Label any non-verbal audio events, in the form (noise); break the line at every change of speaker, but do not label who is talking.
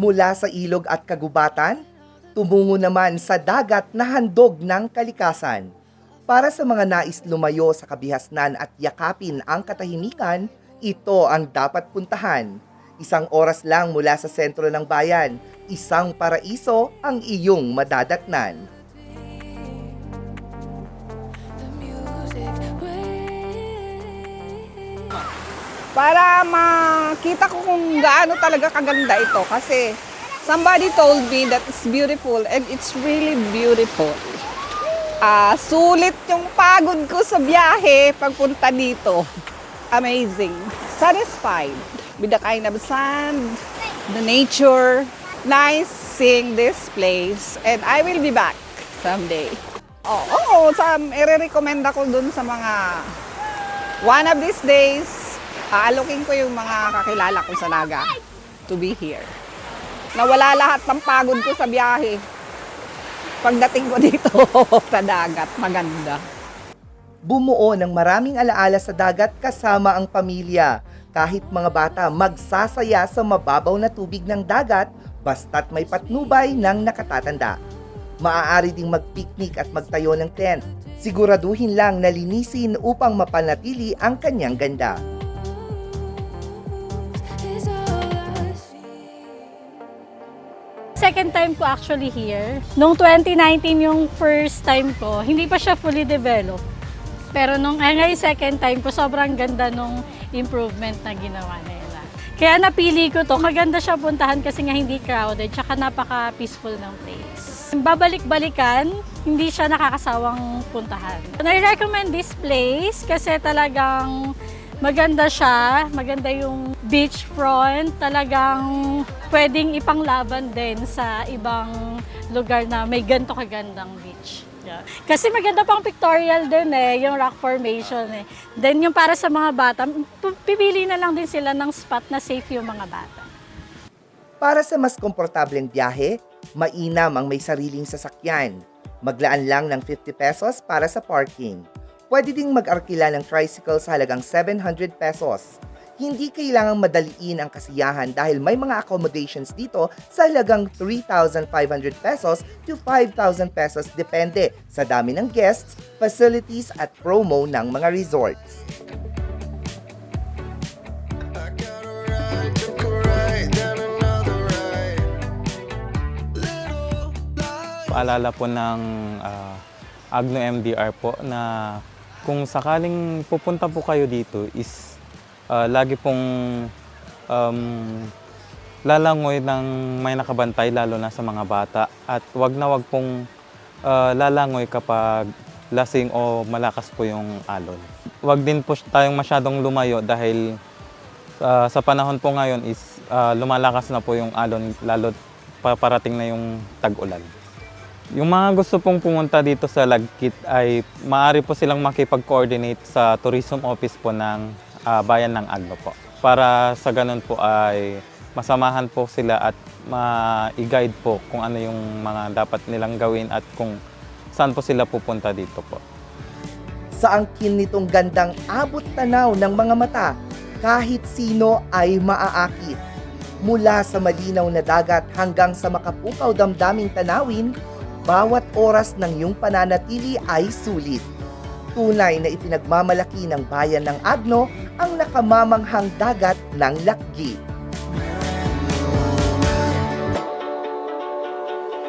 Mula sa ilog at kagubatan, tumungo naman sa dagat na handog ng kalikasan. Para sa mga nais lumayo sa kabihasnan at yakapin ang katahimikan, ito ang dapat puntahan. Isang oras lang mula sa sentro ng bayan, isang paraiso ang iyong madadatnan.
Para makita ko kung gaano talaga kaganda ito kasi somebody told me that it's beautiful and it's really beautiful. Ah, sulit yung pagod ko sa biyahe pagpunta dito. (laughs) Amazing. Satisfied with the kind of sand, the nature. Nice seeing this place and I will be back someday. Oo, oh, sa, i-recommend ako dun sa mga One of these days, aalokin ko yung mga kakilala ko sa Naga to be here. Nawala lahat ng pagod ko sa biyahe. Pagdating ko dito (laughs) sa dagat, maganda.
Bumuo ng maraming alaala sa dagat kasama ang pamilya. Kahit mga bata magsasaya sa mababaw na tubig ng dagat basta't may patnubay ng nakatatanda. Maaari ding mag-picnic at magtayo ng tent. Siguraduhin lang na linisin upang mapanatili ang kanyang ganda.
Second time ko actually here. Noong 2019 yung first time ko, hindi pa siya fully developed. Pero nung eh, ngayon second time ko, sobrang ganda nung improvement na ginawa nila. Kaya napili ko to. Maganda siya puntahan kasi nga hindi crowded, tsaka napaka-peaceful ng place. Babalik-balikan, hindi siya nakakasawang puntahan. I recommend this place kasi talagang maganda siya, maganda yung beachfront, talagang pwedeng ipanglaban din sa ibang lugar na may ganito kagandang beach. Yeah. Kasi maganda pang pictorial din eh, yung rock formation eh. Then yung para sa mga bata, pipili na lang din sila ng spot na safe yung mga bata.
Para sa mas komportableng biyahe, mainam ang may sariling sasakyan. Maglaan lang ng 50 pesos para sa parking. Pwede ding mag-arkila ng tricycle sa halagang 700 pesos. Hindi kailangang madaliin ang kasiyahan dahil may mga accommodations dito sa halagang 3,500 pesos to 5,000 pesos depende sa dami ng guests, facilities at promo ng mga resorts.
Paalala po ng ah, Agno MDR po na kung sakaling pupunta po kayo dito is ah, lagi pong um, lalangoy ng may nakabantay lalo na sa mga bata at wag na wag pong ah, lalangoy kapag lasing o malakas po yung alon. Wag din po tayong masyadong lumayo dahil ah, sa panahon po ngayon is ah, lumalakas na po yung alon lalo paparating na yung tag-ulan. Yung mga gusto pong pumunta dito sa Lagkit ay maaari po silang makipag-coordinate sa tourism office po ng ah, bayan ng Agno po. Para sa ganun po ay masamahan po sila at ma-guide po kung ano yung mga dapat nilang gawin at kung saan po sila pupunta dito po.
Sa angkin nitong gandang abot tanaw ng mga mata, kahit sino ay maaakit. Mula sa malinaw na dagat hanggang sa makapukaw damdaming tanawin, bawat oras ng iyong pananatili ay sulit. Tunay na ipinagmamalaki ng bayan ng Agno ang nakamamanghang dagat ng Lakgi.